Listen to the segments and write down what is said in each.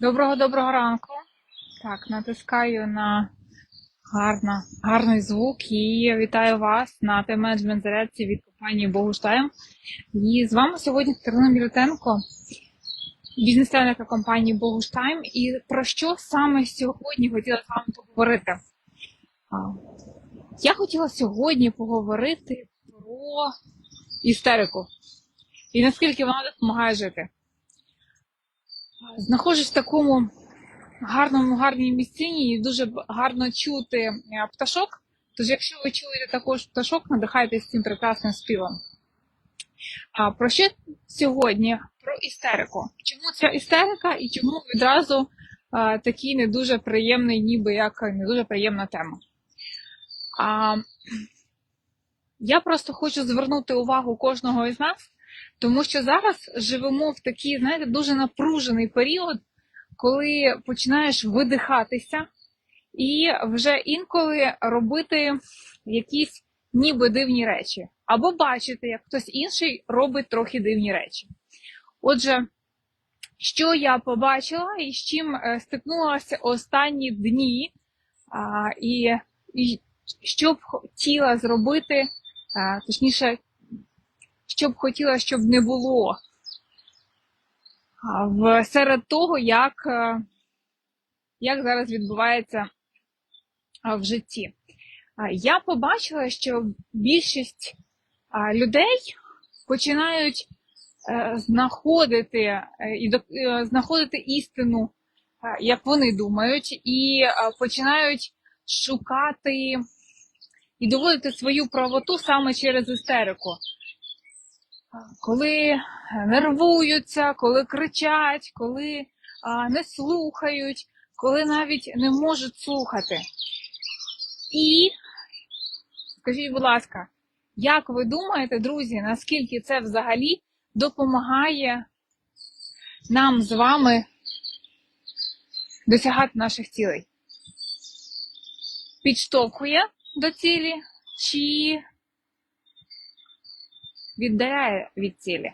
Доброго доброго ранку. Так, натискаю на гарна, гарний звук і вітаю вас на тайм-менеджмент зарядці від компанії Богуштайм. І з вами сьогодні Катерина Мілютенко, бізнес-тренерка компанії Богуштайм. І про що саме сьогодні хотіла з вами поговорити? Я хотіла сьогодні поговорити про істерику і наскільки вона допомагає жити. Знаходжусь в такому гарному, гарній місцині і дуже гарно чути е, пташок. Тож, якщо ви чуєте також пташок, надихайтесь цим прекрасним співом. А про що сьогодні? Про істерику. Чому ця істерика і чому відразу а, такий не дуже приємний, ніби як не дуже приємна тема? А, я просто хочу звернути увагу кожного із нас, тому що зараз живемо в такий, знаєте, дуже напружений період, коли починаєш видихатися і вже інколи робити якісь ніби дивні речі, або бачити, як хтось інший робить трохи дивні речі. Отже, що я побачила і з чим е, стикнулася останні дні, і, і що б хотіла зробити, точніше, що б хотіла, щоб не було серед того, як, е, як зараз відбувається в житті. Я побачила, що більшість людей починають е, знаходити е, і знаходити істину, як вони думають, і починають шукати і доводити свою правоту саме через істерику. Коли нервуються, коли кричать, коли а, не слухають, коли навіть не можуть слухати. І скажіть, будь ласка, як ви думаєте, друзі, наскільки це взагалі допомагає нам з вами досягати наших цілей? Підштовхує до цілі чи віддаляє від цілі?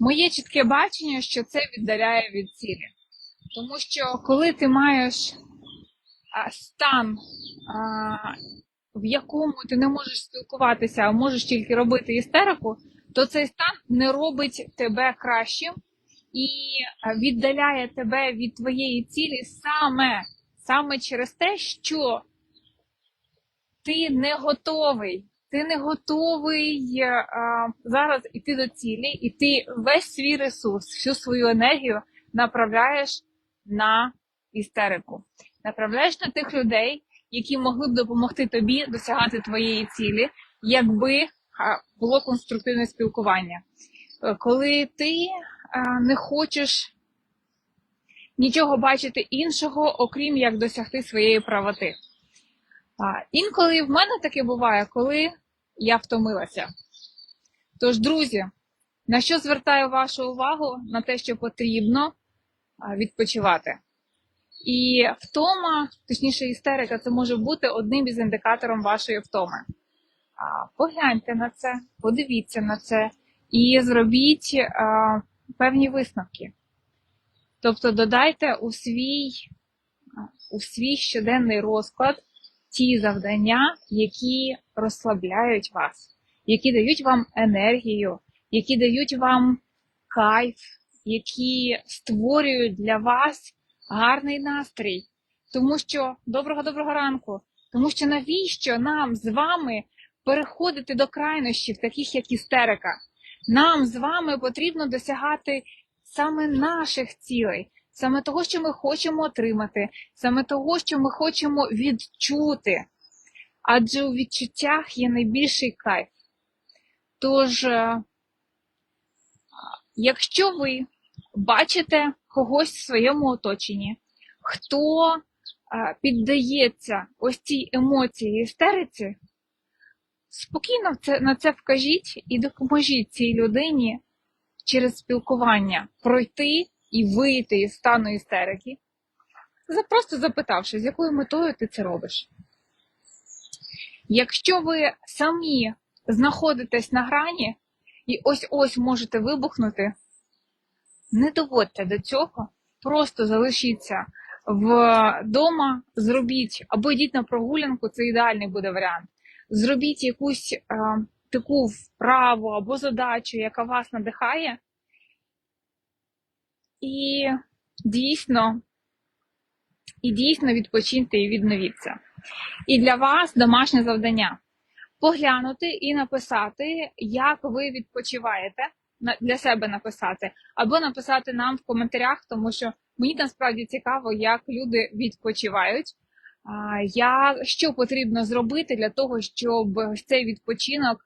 Моє чітке бачення, що це віддаляє від цілі. Тому що коли ти маєш стан, в якому ти не можеш спілкуватися, а можеш тільки робити істерику, то цей стан не робить тебе кращим і віддаляє тебе від твоєї цілі саме, саме через те, що ти не готовий. Ти не готовий а, зараз іти до цілі, і ти весь свій ресурс, всю свою енергію направляєш на істерику. Направляєш на тих людей, які могли б допомогти тобі досягати твоєї цілі, якби було конструктивне спілкування. Е, Коли ти а, не хочеш нічого бачити іншого, окрім як досягти своєї правоти. Інколи в мене таке буває, коли я втомилася. Тож, друзі, на що звертаю вашу увагу? На те, що потрібно відпочивати. І втома, точніше, істерика, це може бути одним із індикатором вашої втоми. Погляньте на це, подивіться на це і зробіть а, певні висновки. Тобто додайте у свій, у свій щоденний розклад ті завдання, які розслабляють вас, які дають вам енергію, які дають вам кайф, які створюють для вас гарний настрій. Тому що доброго доброго ранку. Тому що навіщо нам з вами переходити до крайнощів, таких як істерика? Нам з вами потрібно досягати саме наших цілей, саме того, що ми хочемо отримати, саме того, що ми хочемо відчути. Адже у відчуттях є найбільший кайф. Тож, е, якщо ви бачите когось в своєму оточенні, хто е, піддається ось цій емоції істериці, спокійно на це вкажіть і допоможіть цій людині через спілкування пройти і вийти із стану істерики, просто запитавши, з якою метою ти це робиш. Якщо ви самі знаходитесь на грані і ось ось можете вибухнути, не доводьте до цього просто залишіться вдома, зробіть або йдіть на прогулянку, це ідеальний буде варіант. Зробіть якусь е, таку вправу або задачу, яка вас надихає, і дійсно, і дійсно відпочиньте і відновіться. І для вас домашнє завдання поглянути і написати, як ви відпочиваєте для себе написати, або написати нам в коментарях, тому що мені насправді цікаво, як люди відпочивають. Я що потрібно зробити для того, щоб цей відпочинок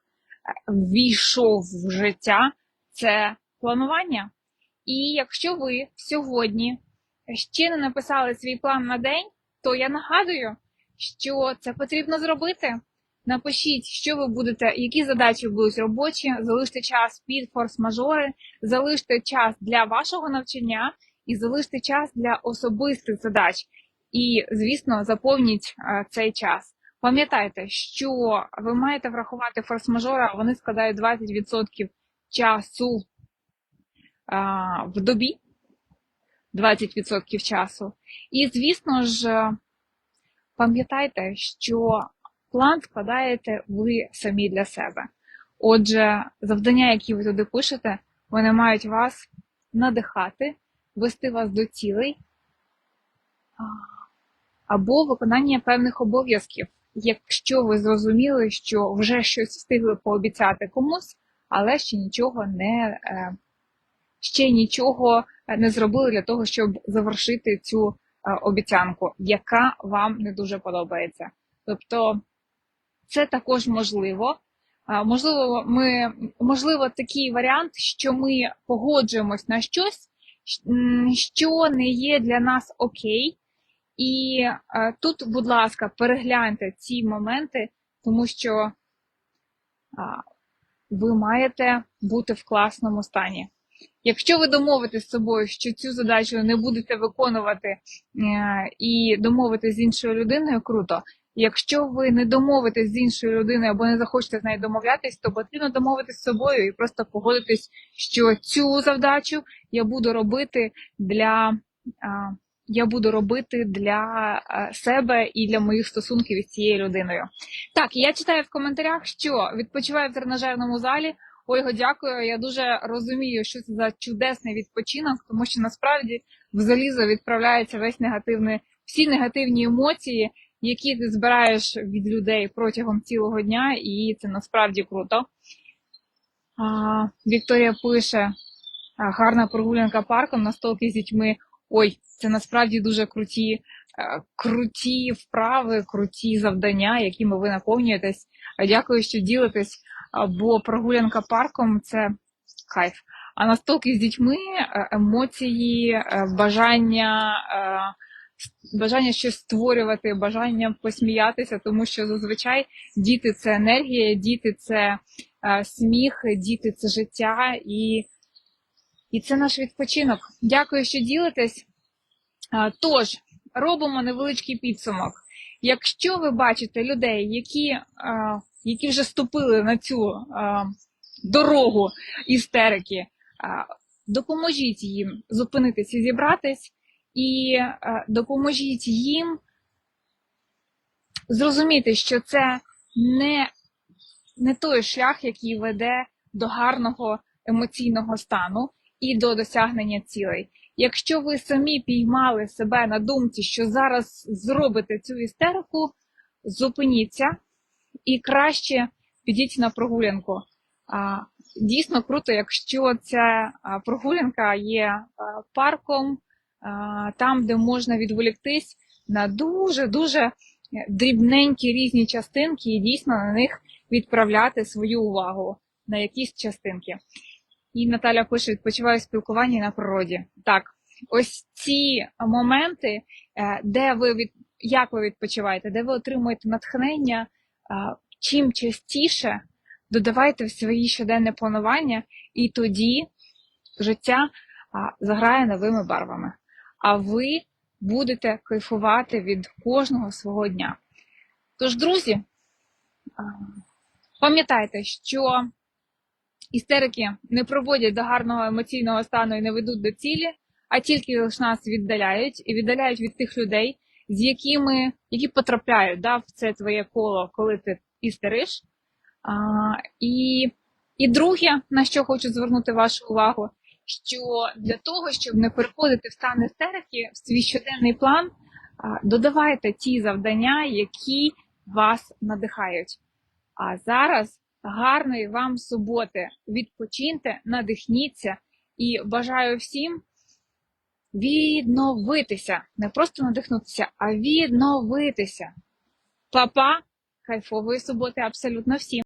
ввійшов в життя, це планування. І якщо ви сьогодні ще не написали свій план на день, то я нагадую, що це потрібно зробити. Напишіть, що ви будете, які задачі будуть робочі, залиште час під форс-мажори, залиште час для вашого навчання і залиште час для особистих задач. І, звісно, заповніть е, цей час. Пам'ятайте, що ви маєте врахувати форс-мажори, а вони складають 20% часу в добі, 20% часу. І, звісно ж, пам'ятайте, що план складаєте ви самі для себе. Отже, завдання, які ви туди пишете, вони мають вас надихати, вести вас до цілей або виконання певних обов'язків, якщо ви зрозуміли, що вже щось встигли пообіцяти комусь, але ще нічого не е, ще нічого не зробили для того, щоб завершити цю е, обіцянку, яка вам не дуже подобається. Тобто це також можливо. Можливо, ми можливо такий варіант, що ми погоджуємось на щось, що не є для нас окей. І е, тут, будь ласка, перегляньте ці моменти, тому що ви маєте бути в класному стані. Якщо ви домовитесь з собою, що цю задачу не будете виконувати е, і домовитесь з іншою людиною, круто. Якщо ви не домовитесь з іншою людиною або не захочете з нею домовлятись, то потрібно домовитись з собою і просто погодитись, що цю завдачу я буду робити для. Я буду робити для себе і для моїх стосунків із цією людиною. Так, я читаю в коментарях, що відпочиваю в тренажерному залі. Ольго, дякую. Я дуже розумію, що це за чудесний відпочинок, тому що насправді в залізо відправляється весь негативний, всі негативні емоції, які ти збираєш від людей протягом цілого дня, і це насправді круто. А, Вікторія пише: гарна прогулянка парком на столки з дітьми. Ой, це насправді дуже круті, е, круті вправи, круті завдання, якими ви наповнюєтесь. Дякую, що ділитесь, бо прогулянка парком це кайф. А настолки з дітьми е, емоції, е, бажання, е, бажання щось створювати, бажання посміятися, тому що зазвичай діти це енергія, діти це сміх, діти це життя і, і це наш відпочинок. Дякую, що ділитесь. Тож, робимо невеличкий підсумок. Якщо ви бачите людей, які, які вже ступили на цю а, дорогу істерики, а, допоможіть їм зупинитись і зібратись, і а, допоможіть їм зрозуміти, що це не, не той шлях, який веде до гарного емоційного стану і до досягнення цілей. Якщо ви самі піймали себе на думці, що зараз зробите цю істерику, зупиніться і краще підіть на прогулянку. Дійсно круто, якщо ця прогулянка є парком, там, де можна відволіктись на дуже-дуже дрібненькі різні частинки, і дійсно на них відправляти свою увагу на якісь частинки. І Наталя пише: відпочиваю в спілкуванні на природі. Так, ось ці моменти, е, де ви від як ви відпочиваєте, де ви отримуєте натхнення, чим частіше додавайте в свої щоденне планування, і тоді життя заграє новими барвами. А ви будете кайфувати від кожного свого дня. Тож, друзі, пам'ятайте, що істерики не проводять до гарного емоційного стану і не ведуть до цілі, а тільки лише нас віддаляють і віддаляють від тих людей, з якими які потрапляють да, в це твоє коло, коли ти істериш. А, і, і друге, на що хочу звернути вашу увагу, що для того, щоб не переходити в стан істерики, в свій щоденний план, а, додавайте ті завдання, які вас надихають. А зараз гарної вам суботи. Відпочиньте, надихніться і бажаю всім відновитися. Не просто надихнутися, а відновитися. Папа, кайфової суботи абсолютно всім.